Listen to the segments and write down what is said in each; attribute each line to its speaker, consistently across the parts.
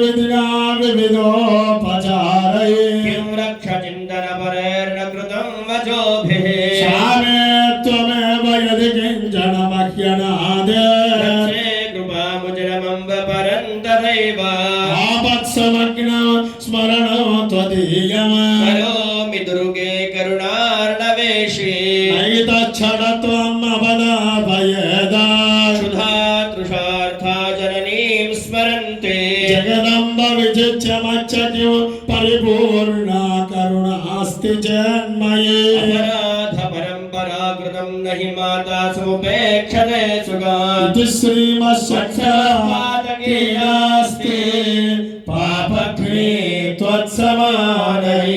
Speaker 1: विधिना विविधोपचारये
Speaker 2: किं रक्षचिन्तनपरेर्न कृतं वचोभिः
Speaker 1: श्यामे त्वमेव यदि किञ्चन मह्यनादे
Speaker 2: रक्षे कृपामुजरमम्ब परं तथैव
Speaker 1: आपत्समग्न स्मरणो त्वदीयम्
Speaker 2: करोमि दुर्गे करुणार्णवेशे
Speaker 1: नैतच्छडत्वम्
Speaker 2: स्मरन्ते।
Speaker 1: जगदम्ब मच्चक्यु परिपूर्णा करुणास्ति जन्मये।
Speaker 2: अपराध परम्पराकृतं न हि माता समुपेक्षते सुगात्
Speaker 1: इति श्रीमत्सख्यपादकीनास्ति पापघ्ने त्वत्समानये।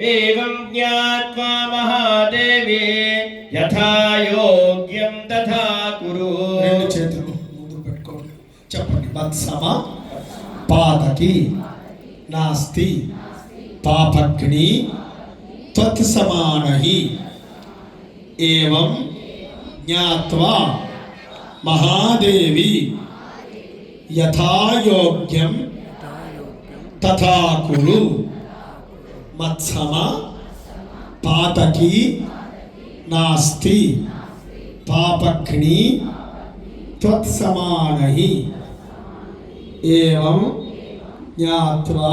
Speaker 2: एवं ज्ञात्वा महादेवी यथा योग्यं तथा कुरु।
Speaker 1: చెప్పండి. మత్సమ పాతకి నాస్తి. పాపగ్ని త్వత్ సమానహి ఏవం జ్ఞాత్వా మహాదేవి. యథాయోగ్యం తథా కురు. మత్సమ? పాతకి నాస్తి. పాపగ్ని త్వత్సమానహి. एवं ज्ञात्वा